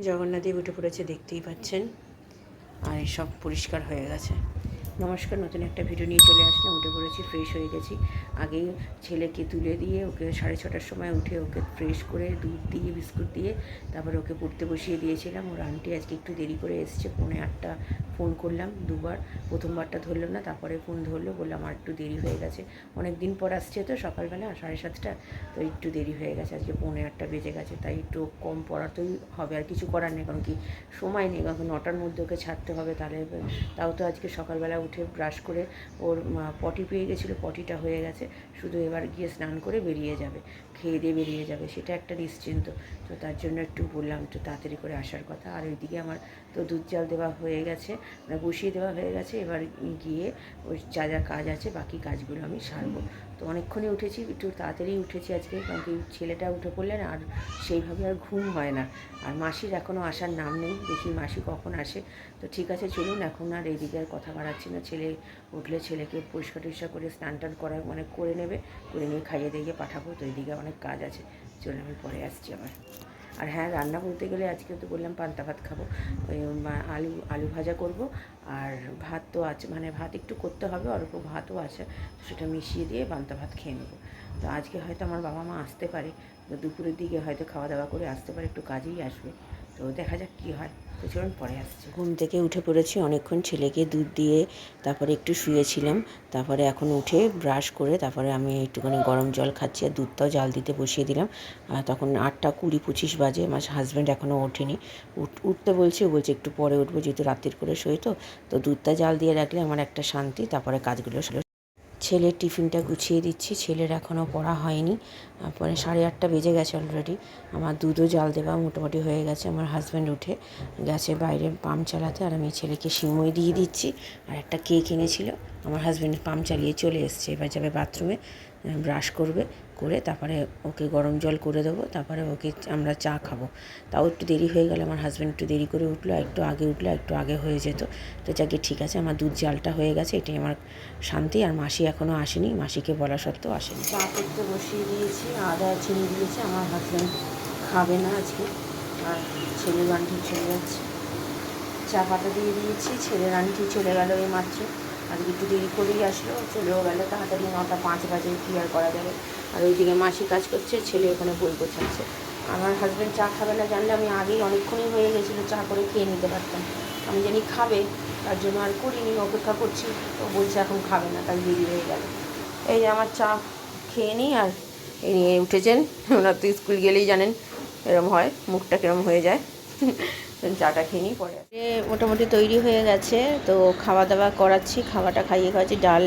জগন্নাথদেব উঠে পড়েছে দেখতেই পাচ্ছেন। আর এসব পরিষ্কার হয়ে গেছে। নমস্কার, নতুন একটা ভিডিও নিয়ে চলে আসলাম। উঠে পড়েছি ফ্রেশ হয়ে গেছি। আগেই ছেলেকে তুলে দিয়ে ওকে সাড়ে ছটার সময় উঠে ওকে ফ্রেশ করে দুধ দিয়ে, বিস্কুট দিয়ে তারপরে ওকে পড়তে বসিয়ে দিয়েছিলাম। ওর আন্টি আজকে একটু দেরি করে এসছে, পৌনে আটটা ফোন করলাম দুবার। প্রথমবারটা ধরলো না, তারপরে ফোন ধরলো, বললাম আমার একটু দেরি হয়ে গেছে। অনেক দিন পর আসছে তো, সকালবেলা সাড়ে সাতটা, তো একটু দেরি হয়ে গেছে। আজকে পৌনে আটটা বেজে গেছে, তাই একটু কম পড়াতেই হবে আর কিছু করার নেই। কারণ কি, সময় নেই, কারণ নটার মধ্যে ওকে ছাড়তে হবে, তাহলে তাও তো আজকে সকালবেলা উঠে ব্রাশ করে ওর পটি পেয়ে গেছিল পটিটা হয়ে গেছে। শুধু এবার গিয়ে স্নান করে বেরিয়ে যাবে, খেয়ে দিয়ে বেরিয়ে যাবে, সেটা একটা নিশ্চিন্ত। তো তার জন্য একটু বললাম, একটু তাড়াতাড়ি করে আসার কথা। আর ওইদিকে আমার তো দুধ জাল দেওয়া হয়ে গেছে মানে বসিয়ে দেওয়া হয়ে গেছে। এবার গিয়ে ওই যা যা কাজ আছে, বাকি কাজগুলো আমি সারবো। তো অনেকক্ষণই উঠেছি, একটু তাড়াতাড়ি উঠেছি আজকে, কারণ কি ছেলেটা উঠে পড়লে না আর সেইভাবে আর ঘুম হয় না। আর মাসির এখনও আসার নাম নেই, দেখি মাসি কখন আসে। তো ঠিক আছে, চলুন এখন আর এইদিকে আর কথা বাড়াচ্ছি না। ছেলে উঠলে ছেলেকে পরিষ্কার টরিষ্কার করে স্নান টান করা মানে করে নেবে, করে নিয়ে খাইয়ে দিয়ে পাঠাবো, তো এইদিকে অনেক কাজ আছে। চলুন আমি পরে আসছি আবার। আর হ্যাঁ রান্না বলতে গেলে আজকে তো বললাম পান্তা ভাত খাব। আলু আলু ভাজা করব। আর ভাত তো আছে মানে ভাত একটু করতে হবে, অল্প ভাতও আছে। সেটা মিশিয়ে দিয়ে পান্তা ভাত খেয়ে নেব। তো আজকে হয়তো আমার বাবা মা আসতে পারে। দুপুরের দিকে হয়তো খাওয়া দাওয়া করে আসতে পারে, একটু কাজেই আসবে। তো দেখা যাক কী হয়। চলুন পরে আসছে। ঘুম থেকে উঠে পড়েছি, অনেকক্ষণ ছেলেকে দুধ দিয়ে তারপরে একটু শুয়েছিলাম। তারপরে এখন উঠে ব্রাশ করে তারপরে আমি একটুখানি গরম জল খাচ্ছি আর দুধটাও জাল দিতে বসিয়ে দিলাম। আর তখন আটটা কুড়ি পঁচিশ বাজে, আমার হাজব্যান্ড এখনও ওঠেনি। উঠ উঠতে বলছে বলছে একটু পরে উঠবো, যেহেতু রাত্রির করে শোই তো। তো দুধটা জাল দিয়ে রাখলে আমার একটা শান্তি, তারপরে কাজগুলো। ছেলের টিফিনটা গুছিয়ে দিচ্ছি। ছেলের এখনও পড়া হয়নি। তারপরে সাড়ে আটটা বেজে গেছে অলরেডি আমার দুধও জাল দেওয়া মোটামুটি হয়ে গেছে। আমার হাজব্যান্ড উঠে গেছে বাইরে পাম্প চালাতে আর আমি ছেলেকে সিমই দিয়ে দিচ্ছি। আর একটা কেক এনেছিল। আমার হাজব্যান্ড পাম্প চালিয়ে চলে এসছে। এবার যাবে বাথরুমে ব্রাশ করবে। করে তারপরে ওকে গরম জল করে দেবো, তারপরে ওকে আমরা চা খাব। তাও একটু দেরি হয়ে গেল, আমার হাজব্যান্ড একটু দেরি করে উঠল, একটু আগে উঠল, একটু আগে হয়ে যেত। তো যাকে ঠিক আছে, আমার দুধ জালটা হয়ে গেছে, এটাই আমার শান্তি। আর মাসি এখনও আসেনি, মাসিকে বলা সত্ত্বেও আসেনি। চা করতে বসিয়ে দিয়েছি, আদা চিনি দিয়েছি, আমার হাজব্যান্ড খাবে না আজকে। আর ছেলে বান্টি চলে যাচ্ছে। চা পাতা দিয়ে দিয়েছি, ছেলের আন্টি চলে গেল এই মাত্র। আজকে একটু দেরি করেই আসলো, চলেও গেল। তাড়াতাড়ি নটা পাঁচ বাজে কি আর করা যাবে? আর ওইদিকে মাসি কাজ করছে, ছেলে ওখানে বই গোছাচ্ছে। আমার হাজব্যান্ড চা খাবে না জানলে আমি আগেই অনেকক্ষণই হয়ে গেছিল, চা করে খেয়ে নিতে পারতাম। আমি জানি খাবে, তার জন্য আর করিনি, অপেক্ষা করছি। ও বলছে এখন খাবে না, তাই দেরি হয়ে গেল। এই যে আমার চা খেয়ে নিই আর এই নিয়ে উঠেছেন। ওনার তো স্কুল গেলেই জানেন, এরম হয়, মুখটা কিরম হয়ে যায়। চাটা খেয়ে নিই, পরে মোটামুটি তৈরি হয়ে গেছে, তো খাওয়া দাওয়া করাচ্ছি, খাওয়াটা খাইয়ে খাওয়াচ্ছি, ডাল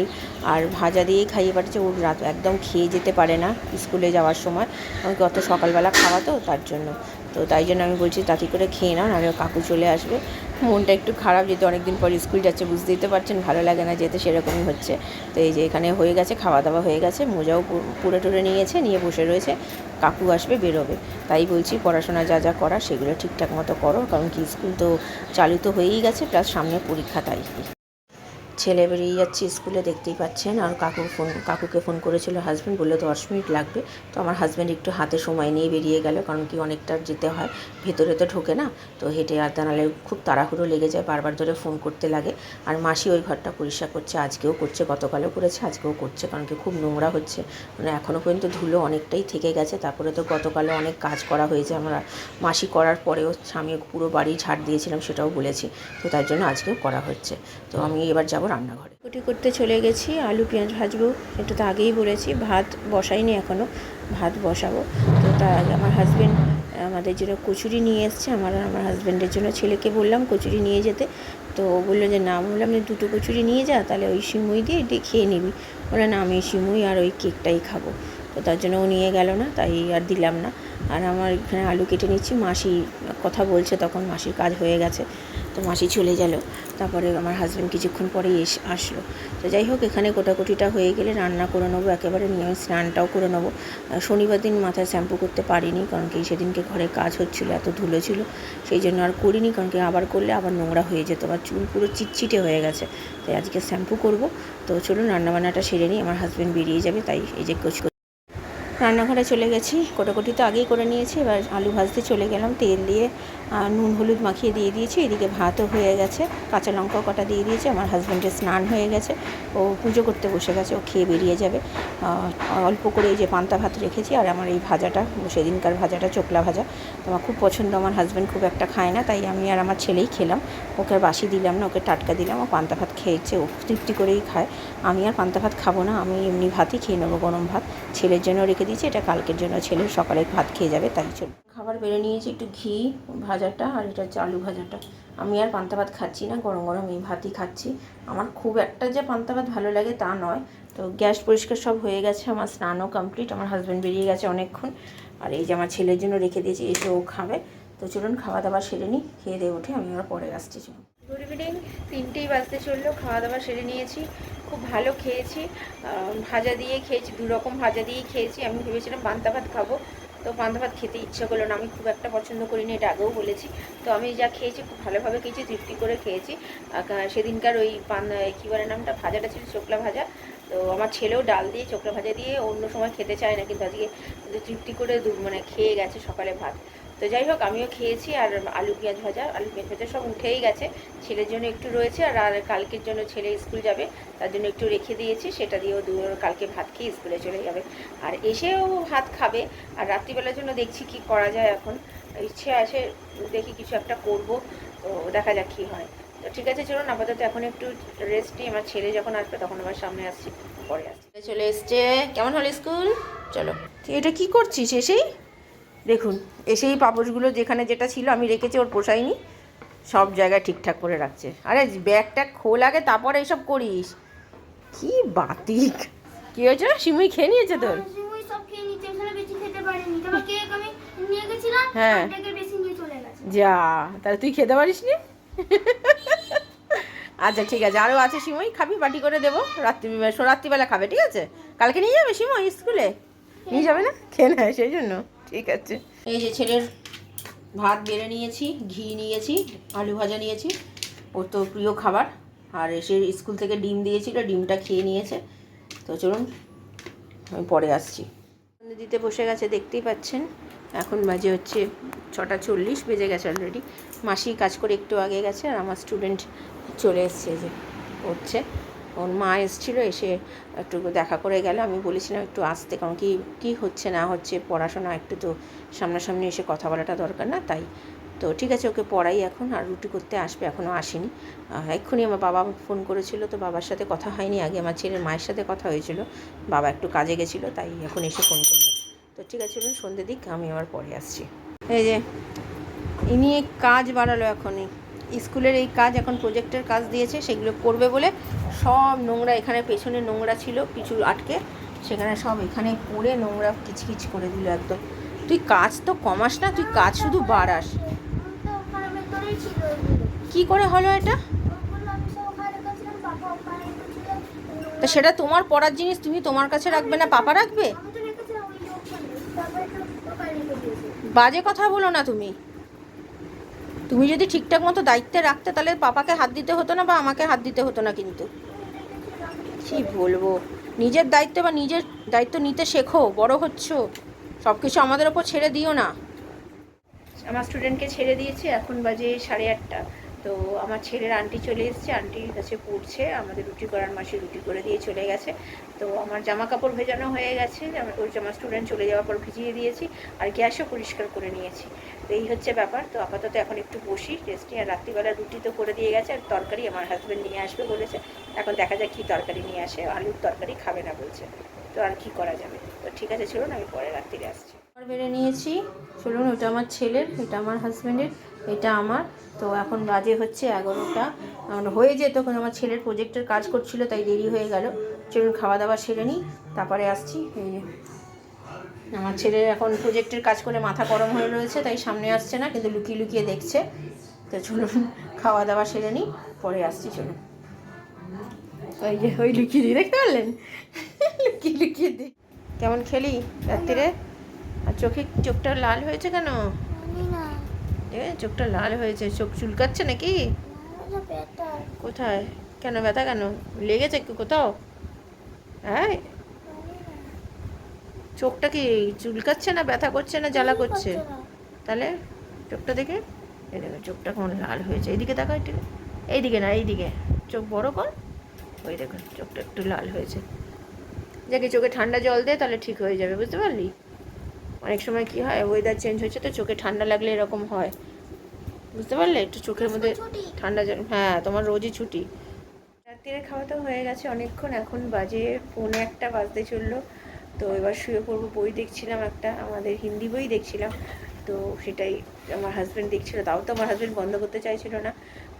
আর ভাজা দিয়েই খাইয়ে পাঠাচ্ছি, ওর রাত একদম খেয়ে যেতে পারে না স্কুলে যাওয়ার সময়। আমাকে অত সকালবেলা খাওয়া তো তার জন্য। তো তাই জন্য আমি বলছি তাড়াতাড়ি করে খেয়ে নাও আমি কাকু চলে আসবে। মনটা একটু খারাপ, যেহেতু অনেকদিন পর স্কুল যাচ্ছে, বুঝতেই তো পারছেন, ভালো লাগে না যেতে সেরকমই হচ্ছে। তো এই যে এখানে হয়ে গেছে খাওয়া দাওয়া হয়ে গেছে, মোজাও পুরো টুরে নিয়েছে, নিয়ে বসে রয়েছে, কাকু আসবে, বেরোবে। তাই বলছি পড়াশোনা যা যা করা সেগুলো ঠিকঠাক মতো করো, কারণ কি স্কুল তো চালু তো হয়েই গেছে, প্লাস সামনে পরীক্ষা তাই। ছেলে বেরিয়ে যাচ্ছে স্কুলে, দেখতেই পাচ্ছেন। আর কাকু ফোন, কাকুকে ফোন করেছিল হাজব্যান্ড বলল দশ মিনিট লাগবে। তো আমার হাজব্যান্ড একটু হাতে সময় নিয়ে বেরিয়ে গেল, কারণ কি অনেকটা যেতে হয়। ভেতরে তো ঢোকে না, তো হেঁটে আর নাহলে খুব তাড়াহুড়ো লেগে যায়, বারবার ধরে ফোন করতে লাগে। আর মাসি ওই ঘরটা পরিষ্কার করছে, আজকেও করছে, গতকালও করেছে, আজকেও করছে, কারণ কি খুব নোংরা হচ্ছে। মানে এখনও পর্যন্ত ধুলো অনেকটাই থেকে গেছে, তারপরে তো গতকালে অনেক কাজ করা হয়েছে। আমরা, মাসি করার পরেও আমি পুরো বাড়ি ঝাড় দিয়েছিলাম, সেটাও বলেছি। তো তার জন্য আজকেও করা হচ্ছে। তো আমি এবার যাব রান্নাঘরে। কুটি করতে চলে গেছি, আলু, পেঁয়াজ ভাজবো। এটা তো আগেই বলেছি, ভাত বসাইনি এখনও ভাত বসাবো। তো তার আগে আমার হাজব্যান্ড আমাদের জন্য কচুরি নিয়ে এসছে, আমার আমার হাজব্যান্ডের জন্য ছেলেকে বললাম কচুরি নিয়ে যেতে। তো ও বলল যে, না বললাম যে দুটো কচুরি নিয়ে যা, তাহলে ওই সিমুই দিয়ে এটি খেয়ে নিবি। বলে না, আমি সিমুই আর ওই কেকটাই খাব। তো তার জন্য ও নিয়ে গেল না, তাই আর দিলাম না। আর আমার এখানে আলু কেটে নিচ্ছি, মাসি কথা বলছে, তখন মাসির কাজ হয়ে গেছে। তো মাসি চলে গেল। তারপরে আমার হাজব্যান্ড কিছুক্ষণ পরে এসে, আসলো। তো যাই হোক, এখানে কোটাকুটিটা হয়ে গেলে রান্না করে নেব, একেবারে নিয়ে স্নানটাও করে নেব। শনিবার দিন মাথায় শ্যাম্পু করতে পারিনি, কারণ কি সেদিনকে ঘরে কাজ হচ্ছিল, এত ধুলো ছিল। সেই জন্য আর করিনি, কারণ কি আবার করলে আবার নোংরা হয়ে যেত আবার চুল পুরো চিটচিটে হয়ে গেছে। তাই আজকে শ্যাম্পু করব। তো চলুন, রান্নাবান্নাটা সেরে নিই, আমার হাজব্যান্ড বেরিয়ে যাবে, তাই এই যে কোচ রান্নাঘরে চলে গেছি। কোটাকুটি তো আগেই করে নিয়েছি। এবার আলু ভাজতে চলে গেলাম। তেল দিয়ে নুন, হলুদ মাখিয়ে দিয়ে দিয়েছি। এদিকে ভাতও হয়ে গেছে। কাঁচা লঙ্কাও কটা দিয়ে দিয়েছি। আমার হাজব্যান্ডের স্নান হয়ে গেছে। ও পুজো করতে বসে গেছে। ও খেয়ে বেরিয়ে যাবে। অল্প করে এই যে পান্তা ভাত রেখেছি আর আমার এই ভাজাটা, সেদিনকার ভাজাটা, চোকলা ভাজা। তো আমার খুব পছন্দ। আমার হাজব্যান্ড খুব একটা খায় না, তাই আমি আর আমার ছেলেই খেলাম। ওকে বাসি দিলাম না, ওকে টাটকা দিলাম। ও পান্তা ভাত খেয়েছে। ও তৃপ্তি করেই খায়। আমি আর পান্তা ভাত খাব না, আমি এমনি ভাতই খেয়ে নেব, গরম ভাত। ছেলের জন্য রেখে দিয়েছি, এটা কালকের জন্য। ছেলে সকালে ভাত খেয়ে যাবে, তাই চল। খাবার বেড়ে নিয়েছি একটু ঘি ভাজাটা আর এটা আলু ভাজাটা। আমি আর পান্তা ভাত খাচ্ছি না, গরম গরম এই ভাতই খাচ্ছি। আমার খুব একটা যে পান্তা ভাত ভালো লাগে তা নয়। তো গ্যাস পরিষ্কার সব হয়ে গেছে, আমার স্নানও কমপ্লিট, আমার হাজব্যান্ড বেরিয়ে গেছে অনেকক্ষণ। আর এই যে আমার ছেলের জন্য রেখে দিয়েছি, এসে ও খাবে। তো চলুন, খাওয়া দাওয়া সেরে নিই, খেয়ে দিয়ে উঠে আমি আবার পরে আসছি, চলুন। গুড ইভিনিং তিনটেই বাজতে চলল খাওয়া দাওয়া সেরে নিয়েছি, খুব ভালো খেয়েছি। ভাজা দিয়ে খেয়েছি দুরকম ভাজা দিয়েই খেয়েছি। আমি ভেবেছিলাম পান্তা ভাত খাব, তো পান্তা ভাত খেতে ইচ্ছা করল না। আমি খুব একটা পছন্দ করি না এটা আগেও বলেছি। তো আমি যা খেয়েছি, খুব ভালোভাবে খেয়েছি, তৃপ্তি করে খেয়েছি। সেদিনকার ওই পান কী বলে নামটা? ভাজাটা ছিল চোকলা ভাজা। তো আমার ছেলেও ডাল দিয়ে চোকলা ভাজা দিয়ে অন্য সময় খেতে চায় না, কিন্তু আজকে তৃপ্তি করে মানে খেয়ে গেছে সকালে ভাত। তো যাই হোক, আমিও খেয়েছি আর আলু পেঁয়াজ ভাজা, আলু পেঁয়াজ ভাজা সব উঠেই গেছে। ছেলের জন্য একটু রয়েছে আর আর কালকের জন্য ছেলে স্কুল যাবে, তার জন্য একটু রেখে দিয়েছি, সেটা দিয়েও দু, কালকে ভাত খেয়ে স্কুলে চলে যাবে। আর এসেও ভাত খাবে আর রাত্রিবেলার জন্য দেখছি কি করা যায় এখন। ইচ্ছে আছে দেখি কিছু একটা করব, তো দেখা যাক কী হয়। তো ঠিক আছে চলুন আপাতত এখন একটু রেস্ট নিই। আমার ছেলে যখন আসবে তখন আমার সামনে আসছি পরে আসছি। চলে এসছে। কেমন হলো স্কুল? চলো। তুই এটা কি করছিস এসেই? দেখুন এসেই পাপোশগুলো যেখানে যেটা ছিল আমি রেখেছি ওর পোষায়নি। সব জায়গায় ঠিকঠাক করে রাখছে। আরে ব্যাগটা খোল আগে তারপরে এইসব করিস। কি বাতিক। কি হয়েছে? সিমুই খেয়ে নিয়েছে তোর? ওই সব খেয়ে নিচ্ছে এখানে বেশি খেতে পারিনি। তারপর কেক আমি নিয়ে গেছিলাম হ্যাঁ। যা তাহলে তুই খেতে পারিস নি আচ্ছা ঠিক আছে। আরও আছে সিমই? খাবি? বাটি করে দেবো। রাত্রি রাত্রিবেলা খাবে, ঠিক আছে? কালকে নিয়ে যাবে সিমই স্কুলে? নিয়ে যাবে না? খেয়ে নেয় সেই জন্য। ঠিক আছে। এই যে ছেলের ভাত বেড়ে নিয়েছি, ঘি নিয়েছি, আলু ভাজা নিয়েছি। ওর তো প্রিয় খাবার। আর এসে স্কুল থেকে ডিম দিয়েছিল, ডিমটা খেয়ে নিয়েছে। তো চলুন, আমি পরে আসছি। দিতে বসে গেছে, দেখতেই পাচ্ছেন। এখন বাজে হচ্ছে ছটা চল্লিশ, বেজে গেছে অলরেডি মাসি কাজ করে একটু আগে গেছে আর আমার স্টুডেন্ট চলে এসছে যে পড়ছে ওর মা এসেছিল, এসে একটু দেখা করে গেল। আমি বলেছিলাম একটু আসতে, কারণ কি, কী হচ্ছে, না হচ্ছে, পড়াশোনা একটু তো সামনাসামনি এসে কথা বলাটা দরকার না, তাই। তো ঠিক আছে, ওকে পড়াই এখন, আর রুটি করতে আসবে এখনও আসেনি। এক্ষুনি আমার বাবা ফোন করেছিল, তো বাবার সাথে কথা হয়নি। আগে আমার ছেলের মায়ের সাথে কথা হয়েছিল। বাবা একটু কাজে গেছিল, তাই এখন এসে ফোন করল। তো ঠিক আছে, চলুন সন্ধ্যে দিক, আমি আবার পরে আসছি। এই যে, ইনি কাজ বাড়ালো এখনই। স্কুলের এই কাজ এখন প্রজেক্টের কাজ দিয়েছে, সেগুলো করবে বলে সব নোংরা, এখানে পেছনে নোংরা ছিল কিছু আটকে, সেখানে সব এখানে পড়ে নোংরা কিচকিচ করে দিল একদম। তুই কাজ তো কমাস না, তুই কাজ শুধু বাড়াস। কি করে হলো এটা? তা সেটা তোমার পড়ার জিনিস, তুমি তোমার কাছে রাখবে না, পাপা রাখবে আমি তো রেখেছিলাম ওই যে ওখানে তারপরে তো ওখানে রেখে দিয়েছে বাজে কথা বলো না তুমি। তুমি যদি ঠিকঠাক মতো দায়িত্বে রাখতে, তাহলে পাপাকে হাত দিতে হতো না বা আমাকে হাত দিতে হতো না কিন্তু। কি বলব? নিজের দায়িত্ব বা নিজের দায়িত্ব নিতে শেখো, বড় হচ্ছ। সব কিছু আমাদের ওপর ছেড়ে দিও না। আমার স্টুডেন্টকে ছেড়ে দিয়েছি, এখন বাজে সাড়ে আটটা। তো আমার ছেলের আন্টি চলে এসেছে, আন্টির কাছে পড়ছে, আমাদের রুটি করার মাসে রুটি করে দিয়ে চলে গেছে। তো আমার জামা কাপড় ভেজানো হয়ে গেছে ওর জামা স্টুডেন্ট চলে যাওয়ার পর ভিজিয়ে দিয়েছি, আর গ্যাসও পরিষ্কার করে নিয়েছি। তো এই হচ্ছে ব্যাপার, তো আপাতত এখন একটু বসি রেস্টি আর রাত্রিবেলা রুটি তো করে দিয়ে গেছে, আর তরকারি আমার হাজব্যান্ড নিয়ে আসবে বলেছে। এখন দেখা যাক কী তরকারি নিয়ে আসে, আলুর তরকারি খাবে না বলছে। তো আর কি করা যাবে? তো ঠিক আছে, চলুন আমি পরে রাত্রিরে আসছি। বেড়ে নিয়েছি, চলুন ওটা আমার ছেলের, এটা আমার হাজব্যান্ডের এটা আমার। তো এখন বাজে হচ্ছে এগারোটা। হয়ে যেত কারণ আমার ছেলের প্রজেক্টের কাজ করছিল, তাই দেরি হয়ে গেল। চলুন খাওয়া দাওয়া সেরে নিই, তারপরে আসছি। এই যে, আমার ছেলে এখন প্রজেক্টের কাজ করে মাথা গরম হয়ে রয়েছে, তাই সামনে আসছে না, কিন্তু লুকিয়ে লুকিয়ে দেখছে। তো চলুন খাওয়া দাওয়া সেরে নিই, পরে আসছি, চলুন। ওই যে, ওই লুকিয়ে দিয়ে, দেখতে পারলেন? লুকিয়ে লুকিয়ে দিই কেমন খেলি, রাত্রিরে? আর চোখে চোখটা লাল হয়েছে কেন? এ চোখটা লাল হয়েছে। চোখ চুলকাচ্ছে নাকি? কোথায়? কেন ব্যথা কেন? লেগেছে কি কোথাও? হ্যাঁ চোখটা কি চুলকাচ্ছে না ব্যথা করছে না জ্বালা করছে? তাহলে চোখটা দেখে এই দেখো চোখটা কেমন লাল হয়েছে। এইদিকে দেখো একটু। এইদিকে না এইদিকে। চোখ বড় কর। ওই দেখো চোখটা একটু লাল হয়েছে। যাকে চোখে ঠান্ডা জল দে তাহলে ঠিক হয়ে যাবে বুঝতে পারলি? অনেক সময় কি হয় ওয়েদার চেঞ্জ হয়েছে তো চোখে ঠান্ডা লাগলে এরকম হয়। বুঝতে পারলে? একটু চোখের মধ্যে ঠান্ডা হ্যাঁ তোমার রোজই ছুটি। রাত্রিরে খাওয়া তো হয়ে গেছে অনেকক্ষণ এখন বাজে পৌনে একটা বাজতে চলল। তো এবার শুয়ে পড়ব বই দেখছিলাম একটা আমাদের হিন্দি বই দেখছিলাম। তো সেটাই আমার হাজব্যান্ড দেখছিল তাও তো আমার হাজব্যান্ড বন্ধ করতে চাইছিল না।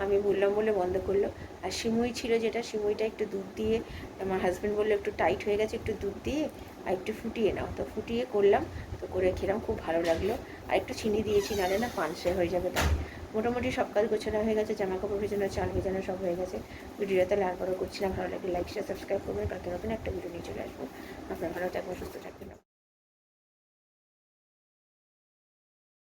আমি বললাম বলে বন্ধ করল। আর সিমুই ছিল যেটা, সিমুইটা একটু দুধ দিয়ে, আমার হাজব্যান্ড বলল একটু টাইট হয়ে গেছে, একটু দুধ দিয়ে আর একটু ফুটিয়ে নাও। তো ফুটিয়ে করলাম, তো করে খেলাম, খুব ভালো লাগল। আর একটু চিনি দিয়েছি নালে না পানসে হয়ে যাবে তাই মোটামুটি সব কাজ গোছানো হয়ে গেছে জামা কাপড় ভেজানো, চাল ভেজানো সব হয়ে গেছে। ভিডিওটা আর বড় করছিলাম, ভালো লাগলে লাইক শেয়ার সাবস্ক্রাইব করবেন। কালকে নতুন একটা ভিডিও নিয়ে চলে আসব। আপনার ভালো থাকবেন, সুস্থ থাকবেন।